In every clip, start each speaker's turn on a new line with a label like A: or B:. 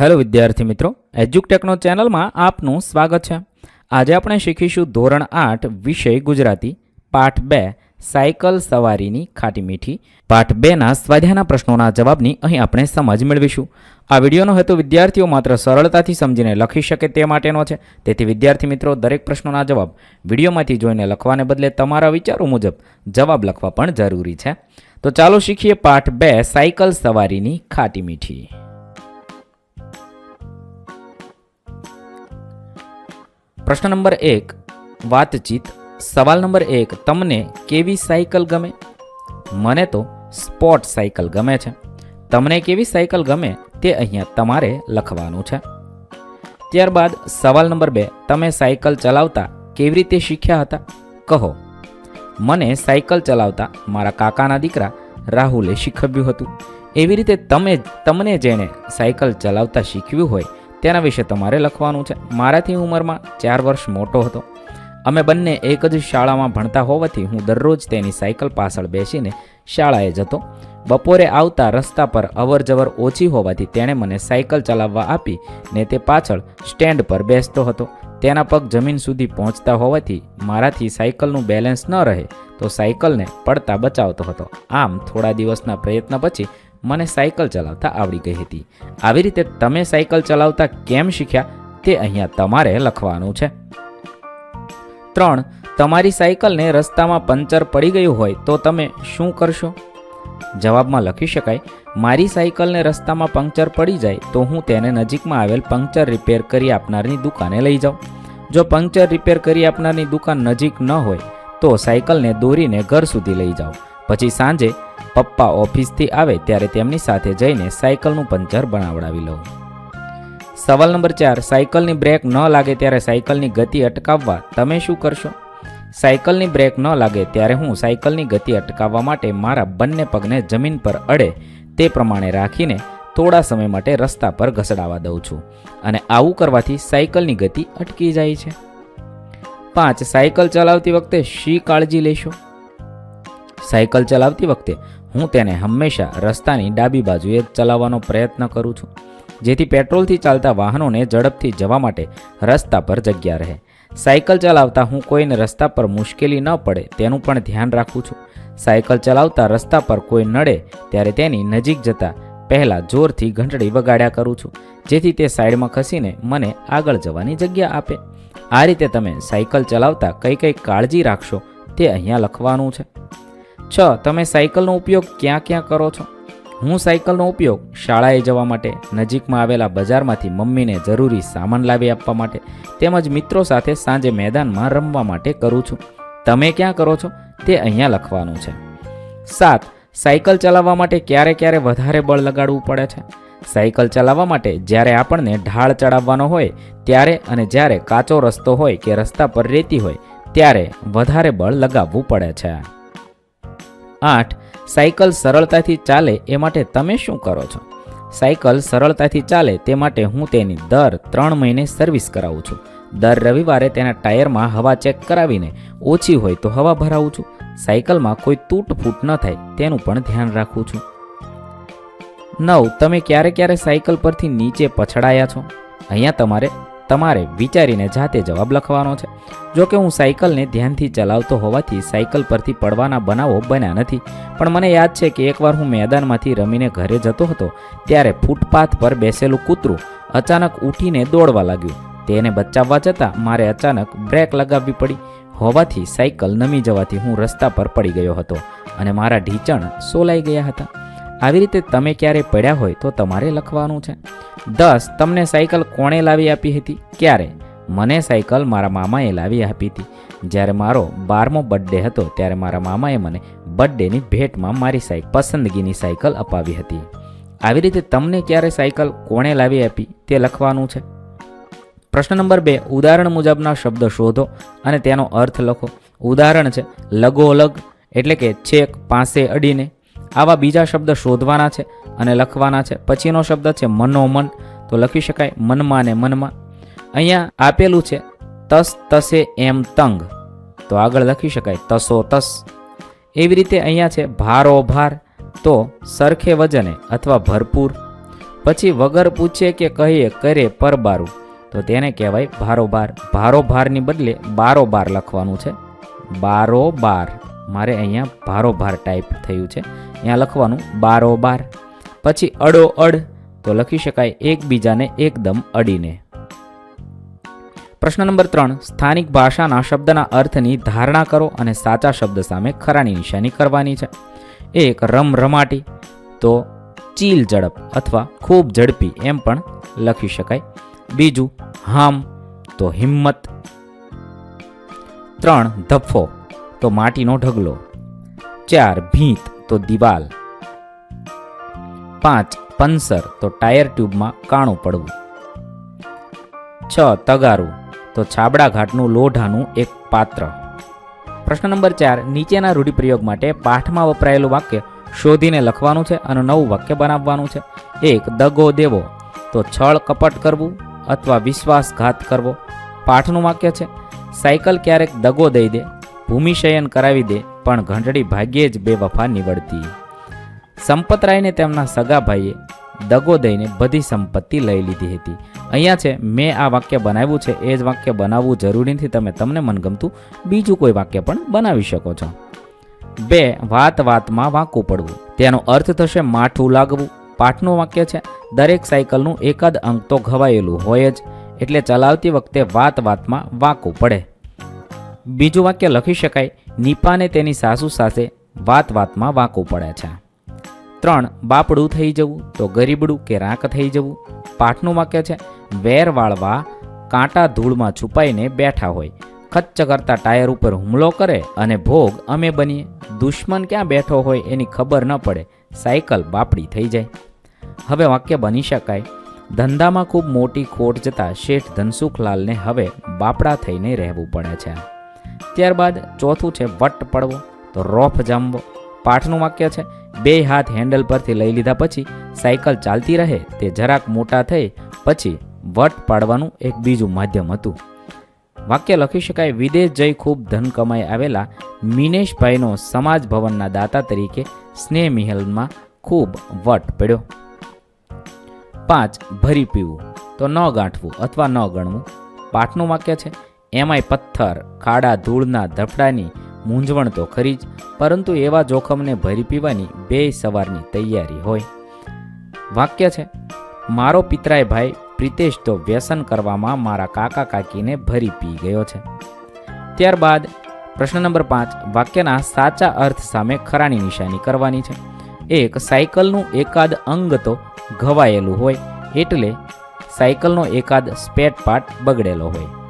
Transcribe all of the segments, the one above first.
A: Hello વિદ્યાર્થી મિત્રો એજ્યુકટેકનો ચેનલમાં આપનું સ્વાગત છે. આજે આપણે શીખીશું ધોરણ આઠ, વિષય ગુજરાતી, પાઠ બે, સાયકલ સવારીની ખાટી મીઠી. પાઠ બેના સ્વાધ્યાયના પ્રશ્નોના જવાબની અહીં આપણે સમજ મેળવીશું. આ વિડીયોનો હેતુ વિદ્યાર્થીઓ માત્ર સરળતાથી સમજીને લખી શકે તે માટેનો છે. તેથી વિદ્યાર્થી મિત્રો, દરેક પ્રશ્નોના જવાબ વિડીયોમાંથી જોઈને લખવાને બદલે તમારા વિચારો મુજબ જવાબ લખવા પણ જરૂરી છે. તો ચાલો શીખીએ પાઠ બે, સાયકલ સવારીની ખાટી મીઠી. પ્રશ્ન નંબર એક, વાતચીત. સવાલ નંબર એક, તમને કેવી સાયકલ ગમે? મને તો સ્પોર્ટ સાયકલ ગમે છે. તમને કેવી સાયકલ ગમે તે અહીંયા તમારે લખવાનું છે. ત્યારબાદ સવાલ નંબર બે, તમે સાયકલ ચલાવતા કેવી રીતે શીખ્યા હતા? કહો. મને સાયકલ ચલાવતા મારા કાકાના દીકરા રાહુલે શીખવ્યું હતું. એવી રીતે તમે, તમને જેણે સાયકલ ચલાવતા શીખવ્યું હોય તેના વિશે તમારે લખવાનું છે. મારાથી ઉંમરમાં ચાર વર્ષ મોટો હતો. અમે બંને એક જ શાળામાં ભણતા હોવાથી હું દરરોજ તેની સાયકલ પાછળ બેસીને શાળાએ જતો. બપોરે આવતા રસ્તા પર અવરજવર ઓછી હોવાથી તેણે મને સાયકલ ચલાવવા આપી ને તે પાછળ સ્ટેન્ડ પર બેસતો હતો. તેના પગ જમીન સુધી પહોંચતા હોવાથી મારાથી સાયકલનું બેલેન્સ ન રહે તો સાયકલને પડતા બચાવતો હતો. આમ થોડા દિવસના પ્રયત્ન પછી મને સાયકલ ચલાવતા આવડી ગઈ હતી. આવી રીતે તમે સાયકલ ચલાવતા કેમ શીખ્યા તે અહીંયા તમારે લખવાનું છે. ત્રણ, તમારી સાયકલને રસ્તામાં પંચર પડી ગયું હોય તો તમે શું કરશો? જવાબમાં લખી શકાય, મારી સાયકલને રસ્તામાં પંક્ચર પડી જાય તો હું તેને નજીકમાં આવેલ પંક્ચર રિપેર કરી આપનારની દુકાને લઈ જાઉં. જો પંક્ચર રિપેર કરી આપનારની દુકાન નજીક ન હોય તો સાયકલને દોરીને ઘર સુધી લઈ જાઉં. પછી સાંજે પપ્પા ઓફિસથી આવે ત્યારે તેમની સાથે જઈને સાયકલનું પંચર બનાવડાવી લઉં સવાલ નંબર ચાર, સાયકલની બ્રેક ન લાગે ત્યારે સાયકલની ગતિ અટકાવવા તમે શું કરશો? સાયકલની બ્રેક ન લાગે ત્યારે હું સાયકલની ગતિ અટકાવવા માટે મારા બંને પગને જમીન પર અડે તે પ્રમાણે રાખીને થોડા સમય માટે રસ્તા પર ઘસડાવા દઉં છું અને આવું કરવાથી સાયકલની ગતિ અટકી જાય છે. પાંચ, સાયકલ ચલાવતી વખતે શી કાળજી લેશો? સાયકલ ચલાવતી વખતે હું તેને હંમેશા રસ્તાની ડાબી બાજુએ ચલાવવાનો પ્રયત્ન કરું છું, જેથી પેટ્રોલથી ચાલતા વાહનોને ઝડપથી જવા માટે રસ્તા પર જગ્યા રહે. સાયકલ ચલાવતા હું કોઈને રસ્તા પર મુશ્કેલી ન પડે તેનું પણ ધ્યાન રાખું છું. સાયકલ ચલાવતા રસ્તા પર કોઈ નડે ત્યારે તેની નજીક જતાં પહેલાં જોરથી ઘંટડી વગાડ્યા કરું છું, જેથી તે સાઈડમાં ખસીને મને આગળ જવાની જગ્યા આપે. આ રીતે તમે સાયકલ ચલાવતા કઈ કઈ કાળજી રાખશો તે અહીંયા લખવાનું છે. છ, તમે સાયકલનો ઉપયોગ ક્યાં ક્યાં કરો છો? હું સાયકલનો ઉપયોગ શાળાએ જવા માટે, નજીકમાં આવેલા બજારમાંથી મમ્મીને જરૂરી સામાન લાવી આપવા માટે, તેમજ મિત્રો સાથે સાંજે મેદાનમાં રમવા માટે કરું છું. તમે ક્યાં કરો છો? તે અહીંયા લખવાનું છે. સાત, સાયકલ ચલાવવા માટે ક્યારે ક્યારે વધારે બળ લગાડવું પડે છે? સાયકલ ચલાવવા માટે જ્યારે આપણને ઢાળ ચડાવવાનો હોય, ત્યારે અને જ્યારે કાચો રસ્તો હોય કે રસ્તા પર રેતી હોય, ત્યારે વધારે બળ લગાવવું પડે છે. આઠ, સાયકલ સરળતાથી ચાલે એ માટે તમે શું કરો છો? સાયકલ સરળતાથી ચાલે તે માટે હું તેની દર ત્રણ મહિને સર્વિસ કરાવું છું. દર રવિવારે તેના ટાયરમાં હવા ચેક કરાવીને ઓછી હોય તો હવા ભરાવું છું. સાયકલમાં કોઈ તૂટફૂટ ન થાય તેનું પણ ધ્યાન રાખું છું. નવ, તમે ક્યારે ક્યારે સાયકલ પરથી નીચે પછડાયા છો? અહીંયા તમારે તમારે વિચારીને જાતે જવાબ લખવાનો છે. જો કે હું સાયકલને ધ્યાનથી ચલાવતો હોવાથી સાયકલ પરથી પડવાના બનાવો બન્યા નથી. પણ મને યાદ છે કે એકવાર હું મેદાનમાંથી રમીને ઘરે જતો હતો, ત્યારે ફૂટપાથ પર બેસેલું કૂતરું અચાનક ઊઠીને દોડવા લાગ્યું. તેને બચાવવા જતાં મારે અચાનક બ્રેક લગાવવી પડી. હોવાથી સાયકલ નમી જવાથી હું રસ્તા પર પડી ગયો હતો અને મારા ઢીંચણ સોલાઈ ગયા હતા. આવી રીતે તમે ક્યારે પડ્યા હોય તો તમારે લખવાનું છે. દસ, તમને સાયકલ કોણે લાવી આપી હતી? ક્યારે? મને સાયકલ મારા મામાએ લાવી આપી હતી. જ્યારે મારો બારમો બર્થડે હતો, ત્યારે મારા મામાએ મને બર્થડેની ભેટમાં મારી સાયકલ પસંદગીની સાયકલ અપાવી હતી. આવી રીતે તમને ક્યારે સાયકલ કોણે લાવી આપી? તે લખવાનું છે. પ્રશ્ન નંબર બે, ઉદાહરણ મુજબના શબ્દ શોધો અને તેનો અર્થ લખો. ઉદાહરણ છે, લગોલગ, એટલે કે છેક, પાસે અડીને. આવા બીજા શબ્દ શોધવાના છે અને લખવાના છે. પછીનો શબ્દ છે મનોમન. તો લખી શકાય મનમાં ને મનમાં. અહીંયા આપેલું છે તસ તસે એમ તંગ. તો આગળ લખી શકાય તસો તસ. એવી રીતે અહીંયા છે ભારો ભાર. તો સરખે વજને અથવા ભરપૂર. પછી વગર પૂછે કે કહીએ કરે પરબારું. તો તેને કહેવાય ભારોબાર ભારોભારની બદલે બારોબાર લખવાનું છે. બારોબાર મારે અહીંયા ભારોભાર ટાઈપ થયું છે. અહીંયા લખવાનું બારોબાર. પછી અડો અડ, તો લખી શકાય એકબીજાને એકદમ અડીને. પ્રશ્ન નંબર ત્રણ, સ્થાનિક ભાષાના શબ્દના અર્થની ધારણા કરો અને સાચા શબ્દ સામે ખરાની નિશાની કરવાની છે. એક, રમ રમાટી, તો ચીલ ઝડપ અથવા ખૂબ ઝડપી એમ પણ લખી શકાય. બીજું, હામ, તો હિંમત. ત્રણ ધફ્ફો તો માટીનો ઢગલો. ચાર, ભીંત તો દિવાલ. પાંચ, પંસર, તો ટાયર ટ્યુબમાં કાણું પડવું. છ, તગારું, તો છાબડા ઘાટનું લોઢાનું એક પાત્ર. પ્રશ્ન નંબર ચાર, નીચેના રૂઢિપ્રયોગ માટે પાઠમાં વપરાયેલું વાક્ય શોધીને લખવાનું છે અને નવું વાક્ય બનાવવાનું છે. એક, દગો દેવો, તો છળ કપટ કરવું અથવા વિશ્વાસઘાત કરવો. પાઠનું વાક્ય છે, સાયકલ ક્યારેક દગો દઈ દે, ભૂમિશયન કરાવી દે પણ ઘંટડી ભાગ્યે જ બેવફા નીવડતી. સંપતરાયને તેમના સગા ભાઈએ દગો દઈને બધી સંપત્તિ લઈ લીધી હતી. અહીંયા છે, મેં આ વાક્ય બનાવ્યું છે, એ જ વાક્ય બનાવવું જરૂરી નથી, તમે તમને મનગમતું બીજું કોઈ વાક્ય પણ બનાવી શકો છો. બે, વાત વાતમાં વાંકું પડવું. તેનો અર્થ થશે માઠું લાગવું. પાઠનું વાક્ય છે, દરેક સાયકલનું એકાદ અંક તો ઘવાયેલું હોય જ, એટલે ચલાવતી વખતે વાત વાતમાં વાંકું પડે. બીજું વાક્ય લખી શકાય નીપાને તેની સાસુ સાથે વાત વાતમાં વાંકો પડે છે. ત્રણ, બાપડું થઈ જવું તો ગરીબડું કે રાંક થઈ જવું? પાઠનું વાક્ય છે, વેર વાળવા કાંટા ધૂળમાં છુપાઈને બેઠા હોય. ખચ્ચ કરતા ટાયર ઉપર હુમલો કરે અને ભોગ અમે બનીએ. દુશ્મન ક્યાં બેઠો હોય એની ખબર ન પડે. સાયકલ બાપડી થઈ જાય. હવે વાક્ય બની શકાય. ધંધામાં ખૂબ મોટી ખોટ જતાં શેઠ ધનસુખલાલને હવે બાપડા થઈને રહેવું પડે છે. ત્યારબાદ ચોથું છે વટ પડવો, તો રોફ જામવો. પાઠનું વાક્ય છે, બે હાથ હેન્ડલ પરથી લઈ લીધા પછી સાયકલ ચાલતી રહે, તે જરાક મોટા થઈ પછી વટ પાડવાનું એક બીજું માધ્યમ હતું. વાક્ય લખી શકાય, વિદેશ જઈ ખૂબ ધન કમાઈ આવેલા મિનેશભાઈનો સમાજ ભવનના દાતા તરીકે સ્નેહ મિહલમાં ખૂબ વટ પડ્યો. પાંચ, ભરી પીવું, તો ન ગાંઠવું અથવા ન ગણવું. પાઠનું વાક્ય છે એમાંય પથ્થર, ખાડા ધૂળના ધફડાની મૂંઝવણ તો ખરી જ, પરંતુ એવા જોખમને ભરી પીવાની બે સવારની તૈયારી હોય. વાક્ય છે, મારો પિતરાય ભાઈ, પ્રિતેશ તો વ્યસન કરવામાં મારા કાકા કાકીને ભરી પી ગયો છે. ત્યારબાદ, પ્રશ્ન નંબર પાંચ, વાક્યના સાચા અર્થ સામે ખરાની નિશાની કરવાની છે. એક, સાયકલનું એકાદ અંગ તો ઘવાયેલું હોય, એટલે સાયકલનો એકાદ સ્પેટ પાર્ટ બગડેલો હોય.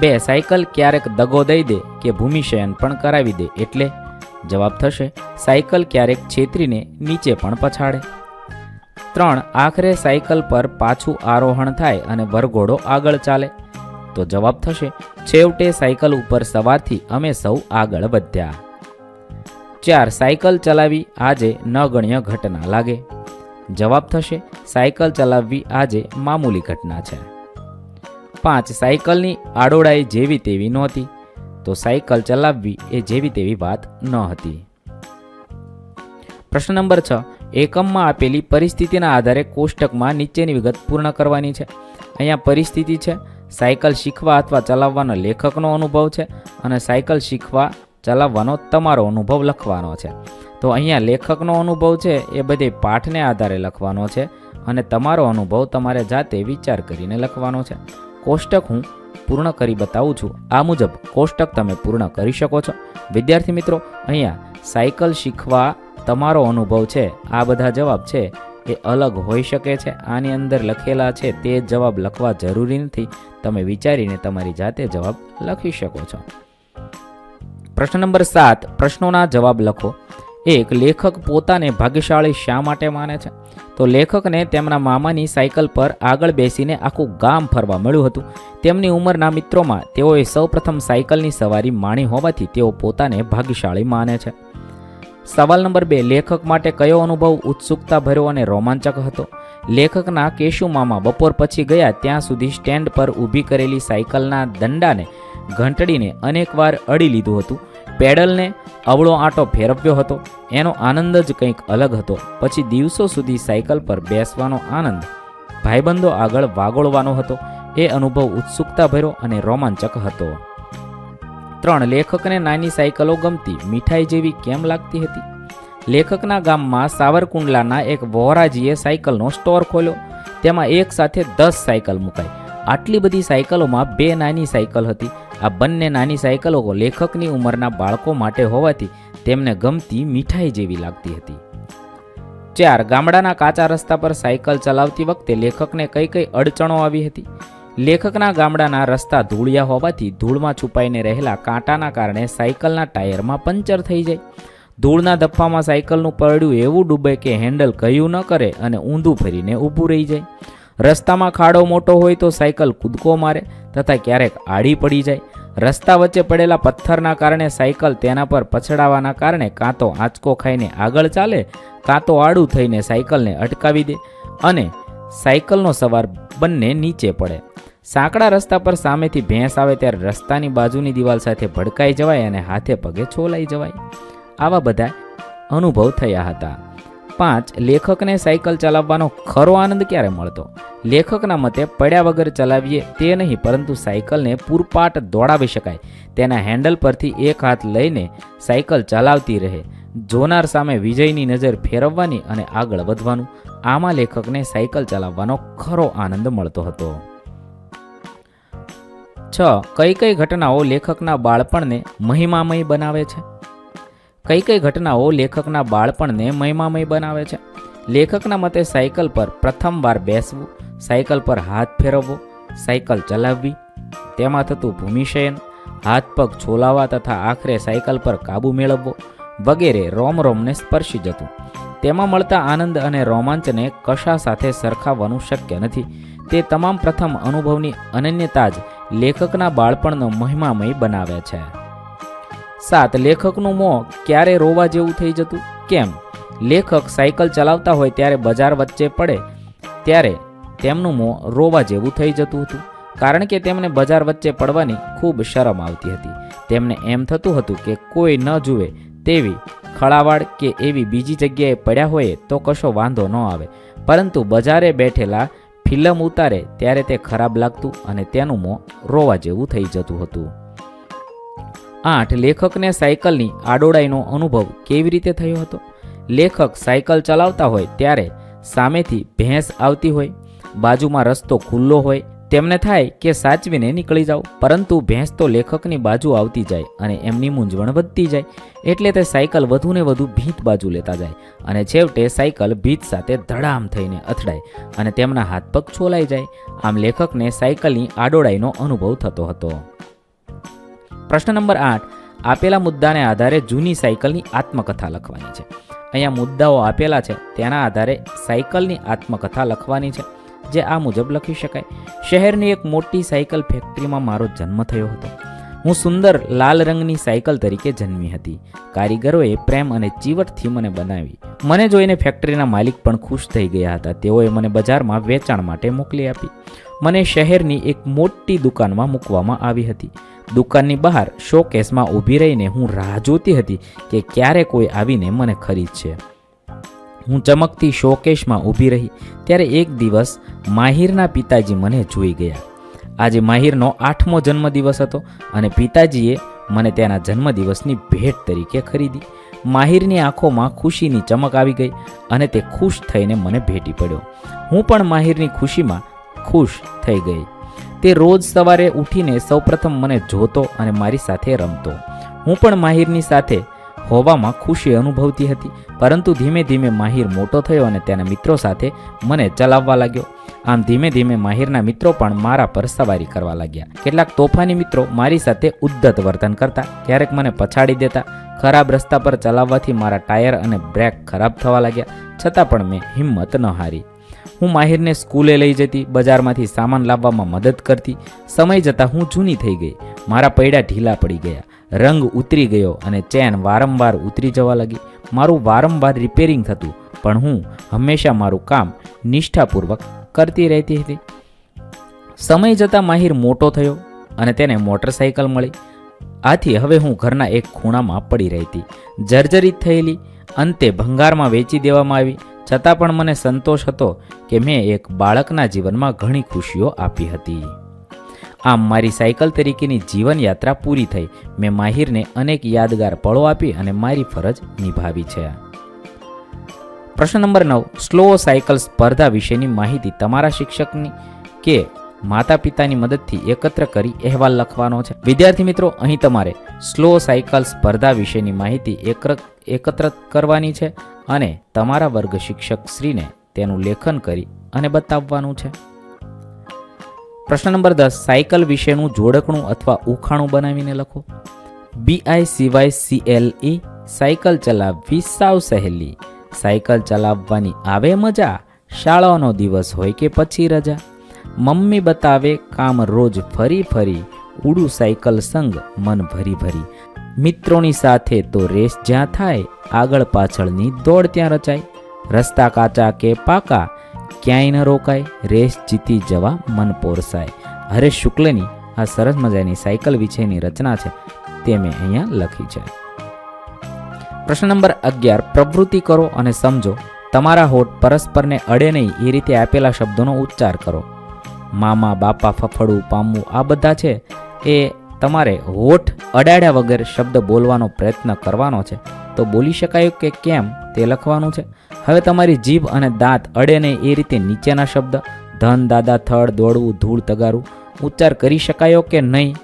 A: બે સાયકલ ક્યારેક દગો દઈ દે કે ભૂમિશયન પણ કરાવી દે એટલે જવાબ થશે, સાયકલ ક્યારેક છેતરીને નીચે પણ પછાડે. ત્રણ, આખરે સાયકલ પર પાછું આરોહણ થાય અને વરઘોડો આગળ ચાલે. તો જવાબ થશે, છેવટે સાયકલ ઉપર સવારથી અમે સૌ આગળ વધ્યા. ચાર, સાયકલ ચલાવી આજે નગણ્ય ઘટના લાગે. જવાબ થશે, સાયકલ ચલાવવી આજે મામૂલી ઘટના છે. પાંચ સાયકલની આડોડાઈ જેવી તેવી નહોતી, તો સાયકલ ચલાવવી એ જેવી તેવી વાત ન હતી. પ્રશ્ન નંબર છ. એકમમાં આપેલી પરિસ્થિતિના આધારે કોષ્ટકમાં નીચેની વિગત પૂર્ણ કરવાની છે. અહીંયા પરિસ્થિતિ છે, સાયકલ શીખવા અથવા ચલાવવાનો લેખકનો અનુભવ છે અને સાયકલ શીખવા ચલાવવાનો તમારો અનુભવ લખવાનો છે. તો અહીંયા લેખકનો અનુભવ છે, એ બધે પાઠને આધારે લખવાનો છે અને તમારો અનુભવ તમારે જાતે વિચાર કરીને લખવાનો છે. કોષ્ટક હું પૂર્ણ કરી બતાવું છું. આ મુજબ કોષ્ટક તમે પૂર્ણ કરી શકો છો. વિદ્યાર્થી મિત્રો, અહીંયા સાયકલ શીખવા તમારો અનુભવ છે. આ બધા જવાબ છે એ અલગ હોઈ શકે છે. આની અંદર લખેલા છે તે જવાબ લખવા જરૂરી નથી. તમે વિચારીને તમારી જાતે જવાબ લખી શકો છો. પ્રશ્ન નંબર સાત, પ્રશ્નોના જવાબ લખો. એક લેખક પોતાને ભાગ્યશાળી શા માટે માને છે? તો લેખકને તેમના મામાની સાયકલ પર આગળ બેસીને આખું ગામ ફરવા મળ્યું હતું. તેમની ઉંમરના મિત્રોમાં તેઓએ સૌપ્રથમ સાયકલની સવારી માણી હોવાથી તેઓ પોતાને ભાગ્યશાળી માને છે. સવાલ નંબર બે, લેખક માટે કયો અનુભવ ઉત્સુકતા ભર્યો અને રોમાંચક હતો? લેખકના કેશુ મામા બપોર પછી ગયા ત્યાં સુધી સ્ટેન્ડ પર ઊભી કરેલી સાયકલના દંડાને ઘંટડીને અનેકવાર અડી લીધું હતું. પેડલને અવળો આંટો ફેરવ્યો હતો. એનો આનંદ જ કંઈક અલગ હતો. પછી દિવસો સુધી સાયકલ પર બેસવાનો આનંદ ભાઈબંધો આગળ વાગોળવાનો હતો. એ અનુભવ ઉત્સુકતા ભર્યો અને રોમાંચક હતો. ત્રણ લેખકને નાની સાયકલો ગમતી મીઠાઈ જેવી કેમ લાગતી હતી? લેખકના ગામમાં સાવરકુંડલાના એક વોહરાજીએ સાયકલનો સ્ટોર ખોલ્યો. તેમાં એક સાથે દસ સાયકલ મુકાઈ. આટલી બધી સાયકલોમાં બે નાની સાયકલ હતી. આ બંને નાની સાયકલો લેખકની ઉંમરના બાળકો માટે હોવાથી તેમને ગમતી મીઠાઈ જેવી લાગતી હતી. ચાર, ગામડાના કાચા રસ્તા પર સાયકલ ચલાવતી વખતે લેખકને કઈ કઈ અડચણો આવી હતી? લેખકના ગામડાના રસ્તા ધૂળિયા હોવાથી ધૂળમાં છુપાઈને રહેલા કાંટાના કારણે સાયકલના ટાયરમાં પંચર થઈ જાય. ધૂળના ધપ્પામાં સાયકલનું પરડ્યું એવું ડૂબે કે હેન્ડલ કયું ન કરે અને ઊંધું ફરીને ઊભું રહી જાય. રસ્તામાં ખાડો મોટો હોય તો સાયકલ કૂદકો મારે તથા ક્યારેક આડી પડી જાય. રસ્તા વચ્ચે પડેલા પથ્થરના કારણે સાયકલ તેના પર પછડાવાના કારણે કાં તો આંચકો ખાઈને આગળ ચાલે, કાં તો આડું થઈને સાયકલને અટકાવી દે અને સાયકલનો સવાર બંને નીચે પડે. સાંકડા રસ્તા પર સામેથી ભેંસ આવે ત્યારે રસ્તાની બાજુની દિવાલ સાથે ભડકાઈ જવાય અને હાથે પગે છોલાઈ જવાય. આવા બધા અનુભવ થયા હતા. પાંચ લેખકને સાયકલ ચલાવવાનો ખરો આનંદ ક્યારે મળતો? લેખકના મતે પડ્યા વગર ચલાવીએ તે નહીં, પરંતુ સાયકલને પૂરપાટ દોડાવી શકાય. તેના હેન્ડલ પરથી એક હાથ લઈને સાયકલ ચલાવતી રહે. જોનાર સામે વિજયની નજર ફેરવવાની અને આગળ વધવાનું, આમાં લેખકને સાયકલ ચલાવવાનો ખરો આનંદ મળતો હતો. છ. કઈ કઈ ઘટનાઓ લેખકના બાળપણને મહિમામય બનાવે છે? કઈ કઈ ઘટનાઓ લેખકના બાળપણને મહિમામય બનાવે છે? લેખકના મતે સાયકલ પર પ્રથમવાર બેસવું, સાયકલ પર હાથ ફેરવવો, સાયકલ ચલાવવી, તેમાં થતું ભૂમિશયન, હાથ પગ છોલાવા તથા આખરે સાયકલ પર કાબુ મેળવવો વગેરે રોમ રોમને સ્પર્શી જતું. તેમાં મળતા આનંદ અને રોમાંચને કશા સાથે સરખાવવાનું શક્ય નથી. તે તમામ પ્રથમ અનુભવની અનન્યતા જ લેખકના બાળપણનો મહિમામય બનાવે છે. સાત લેખકનું મોં ક્યારે રોવા જેવું થઈ જતું? કેમ? લેખક સાયકલ ચલાવતા હોય ત્યારે બજાર વચ્ચે પડે, ત્યારે તેમનું મોં રોવા જેવું થઈ જતું હતું. કારણ કે તેમને બજાર વચ્ચે પડવાની ખૂબ શરમ આવતી હતી. તેમને એમ થતું હતું કે કોઈ ન જુએ તેવી ખળાવાડ કે એવી બીજી જગ્યાએ પડ્યા હોય તો કશો વાંધો ન આવે. પરંતુ બજારે બેઠેલા ફિલ્મ ઉતારે ત્યારે તે ખરાબ લાગતું અને તેનું મોં રોવા જેવું થઈ જતું હતું. આઠ લેખકને સાયકલની આડોડાઈનો અનુભવ કેવી રીતે થયો હતો? લેખક સાયકલ ચલાવતા હોય ત્યારે સામેથી ભેંસ આવતી હોય, બાજુમાં રસ્તો ખુલ્લો હોય, તેમને થાય કે સાચવીને નીકળી જાઓ. પરંતુ ભેંસ તો લેખકની બાજુ આવતી જાય અને એમની મૂંઝવણ વધતી જાય, એટલે તે સાયકલ વધુને વધુ ભીત બાજુ લેતા જાય અને છેવટે સાયકલ ભીત સાથે ધડામ થઈને અથડાય અને તેમના હાથ પગ છોલાઈ જાય. આમ લેખકને સાયકલની આડોડાઈનો અનુભવ થતો હતો. પ્રશ્ન નંબર આઠ. આપેલા મુદ્દાને આધારે જૂની સાયકલની આત્મકથા લખવાની છે. અહીંયા મુદ્દાઓ આપેલા છે, તેના આધારે સાયકલની આત્મકથા લખવાની છે, જે આ મુજબ લખી શકાય. શહેરની એક મોટી સાયકલ ફેક્ટરીમાં મારો જન્મ થયો હતો. હું સુંદર લાલ રંગની સાયકલ તરીકે જન્મી હતી. કારીગરોએ પ્રેમ અને ચીવટથી મને બનાવી. મને જોઈને ફેક્ટરીના માલિક પણ ખુશ થઈ ગયા હતા. તેઓએ મને બજારમાં વેચાણ માટે મોકલી આપી. મને શહેરની એક મોટી દુકાનમાં મૂકવામાં આવી હતી. દુકાનની બહાર શોકેસમાં ઊભી રહીને હું રાહ જોતી હતી કે ક્યારે કોઈ આવીને મને ખરીદશે. હું ચમકતી શોકેશમાં ઊભી રહી. ત્યારે એક દિવસ માહિરના પિતાજી મને જોઈ ગયા. આજે માહિરનો આઠમો જન્મદિવસ હતો અને પિતાજીએ મને તેના જન્મદિવસની ભેટ તરીકે ખરીદી. માહિરની આંખોમાં ખુશીની ચમક આવી ગઈ અને તે ખુશ થઈને મને ભેટી પડ્યો. હું પણ માહિરની ખુશીમાં ખુશ થઈ ગઈ. તે રોજ સવારે ઉઠીને સૌપ્રથમ મને જોતો અને મારી સાથે રમતો. હું પણ માહિરની સાથે હોવામાં ખુશી અનુભવતી હતી, પરંતુ ધીમે ધીમે માહિર મોટો થયો અને તેના મિત્રો સાથે મને ચલાવવા લાગ્યો. આમ ધીમે ધીમે માહિરના મિત્રો પણ મારા પર સવારી કરવા લાગ્યા. કેટલાક તોફાની મિત્રો મારી સાથે ઉદ્ધત વર્તન કરતા, ક્યારેક મને પછાડી દેતા, ખરાબ રસ્તા પર ચલાવવાથી મારા ટાયર અને બ્રેક ખરાબ થવા લાગ્યા, છતાં પણ મેં હિંમત ન હારી. હું માહિરને સ્કૂલે લઈ જતી, બજારમાંથી સામાન લાવવામાં મદદ કરતી, સમય જતાં હું જૂની થઈ ગઈ. મારા પૈડા ઢીલા પડી ગયા, રંગ ઉતરી ગયો અને ચેન વારંવાર ઉતરી જવા લાગી. મારું વારંવાર રિપેરિંગ થતું, પણ હું હંમેશા મારું કામ નિષ્ઠાપૂર્વક કરતી રહેતી હતી. સમય જતાં માહિર મોટો થયો અને તેને મોટરસાઇકલ મળી. આથી હવે હું ઘરના એક ખૂણામાં પડી રહેતી. જર્જરિત થયેલી, અંતે ભંગારમાં વેચી દેવામાં આવી. છતાં પણ મને સંતોષ હતો કે મેં એક બાળકના જીવનમાં ઘણી ખુશીઓ આપી હતી. આમ મારી સાયકલ તરીકેની જીવનયાત્રા પૂરી થઈ. મેં માહિરને અનેક યાદગાર પળો આપી અને મારી ફરજ નિભાવી છે. પ્રશ્ન નંબર નવ. સ્લો સાયકલ સ્પર્ધા વિશેની માહિતી તમારા શિક્ષકની કે માતા પિતાની મદદથી એકત્ર કરી અહેવાલ લખવાનો છે? વિદ્યાર્થી મિત્રો, અહીં તમારે સ્લો સાયકલ સ્પર્ધા વિશેની માહિતી એકત્ર કરવાની છે અને તમારા વર્ગ શિક્ષક શ્રીને તેનું લેખન કરી અને બતાવવાનું છે. પ્રશ્ન નંબર દસ. સાયકલ વિશેનું જોડકણું અથવા ઉખાણું બનાવીને લખો. બીઆઈ સિવાય સીએલઈ સાયકલ ચલાવવી સાવ સહેલી. સાયકલ ચલાવવાની આવે મજા? શાળાનો દિવસ હોય કે પછી રજા? મમ્મી બતાવે કામ રોજ ફરી ફરી ઉડું સાયકલ સંગ મન ભરી ભરી. મિત્રોની સાથે તો રેસ જ્યાં થાય, આગળ પાછળની દોડ ત્યાં રચાય. રસ્તા કાચા કે પાકા, ક્યાંય ન રોકાય, રેસ જીતી જવા મન પોરસાય. હરેશ શુક્લની આ સરસ મજાની સાયકલ વિશેની રચના છે, તે મેં અહીંયા લખી છે. પ્રશ્ન નંબર અગિયાર, પ્રવૃત્તિ કરો અને સમજો, તમારા હોઠ પરસ્પરને અડે નહીં, એ રીતે આપેલા શબ્દોનો ઉચ્ચાર કરો. મામા, બાપા, ફફડું પામવું આ બધા છે એ તમારે હોઠ અડાડ્યા વગર શબ્દ બોલવાનો પ્રયત્ન કરવાનો છે. તો બોલી શકાય કે કેમ તે લખવાનું છે. હવે તમારી જીભ અને દાંત અડે નહીં, એ રીતે નીચેના શબ્દ, ધન, દાદા, થડ, દોડવું, ધૂળ, તગારું, ઉચ્ચાર કરી શકાયો કે નહીં,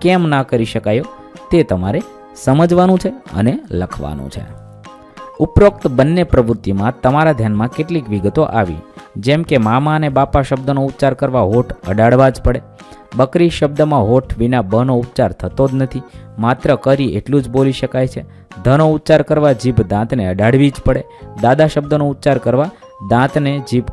A: કેમ ના કરી શકાયો તે તમારે સમજવાનું છે અને લખવાનું છે. ઉપરોક્ત બંને પ્રવૃત્તિમાં તમારા ધ્યાનમાં કેટલીક વિગતો આવી, જેમ કે મામા અને બાપા શબ્દનો ઉચ્ચાર કરવા હોઠ અડાડવા જ પડે. બકરી શબ્દમાં હોઠ વિના બનો ઉચ્ચાર થતો જ નથી, માત્ર કરી એટલું જ બોલી શકાય છે. ધનો ઉચ્ચાર કરવા જીભ દાંતને અડાડવી જ પડે. દાદા શબ્દનો ઉચ્ચાર કરવા દાંતને જીભ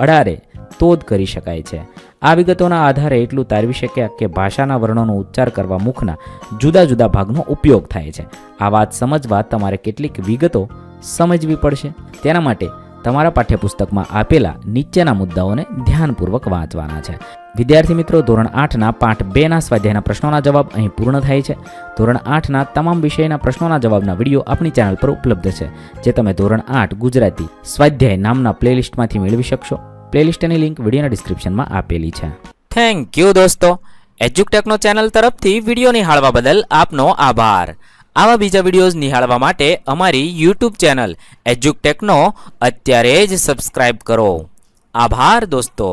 A: અડારે તો જ કરી શકાય છે. આ વિગતોના આધારે એટલું તારવી શક્યા કે ભાષાના વર્ણોનો ઉચ્ચાર કરવા મુખના જુદા જુદા ભાગનો ઉપયોગ થાય છે. આ વાત સમજવા તમારે કેટલીક વિગતો સમજવી પડશે. તેના માટે તમારા પાઠ્યપુસ્તકમાં આપેલા નીચેના મુદ્દાઓને ધ્યાનપૂર્વક વાંચવાના છે. વિદ્યાર્થી મિત્રો, ધોરણ આઠના પાઠ બેના સ્વાધ્યાયના પ્રશ્નોના જવાબ અહીં પૂર્ણ થાય છે. ધોરણ આઠના તમામ વિષયના પ્રશ્નોના જવાબના વીડિયો આપણી ચેનલ પર ઉપલબ્ધ છે, જે તમે ધોરણ આઠ ગુજરાતી સ્વાધ્યાય નામના પ્લેલિસ્ટમાંથી મેળવી શકશો. પ્લેલિસ્ટની લિંક વિડીયોના ડિસ્ક્રિપ્શનમાં આપેલી છે.
B: થેન્ક યુ દોસ્તો. એજ્યુકટેકનો ચેનલ તરફથી વીડિયો નિહાળવા બદલ આપનો આભાર. આવા બીજા વિડીયોઝ નિહાળવા માટે અમારી યુટ્યુબ ચેનલ એજ્યુકટેકનો અત્યારે જ સબસ્ક્રાઇબ કરો. આભાર દોસ્તો.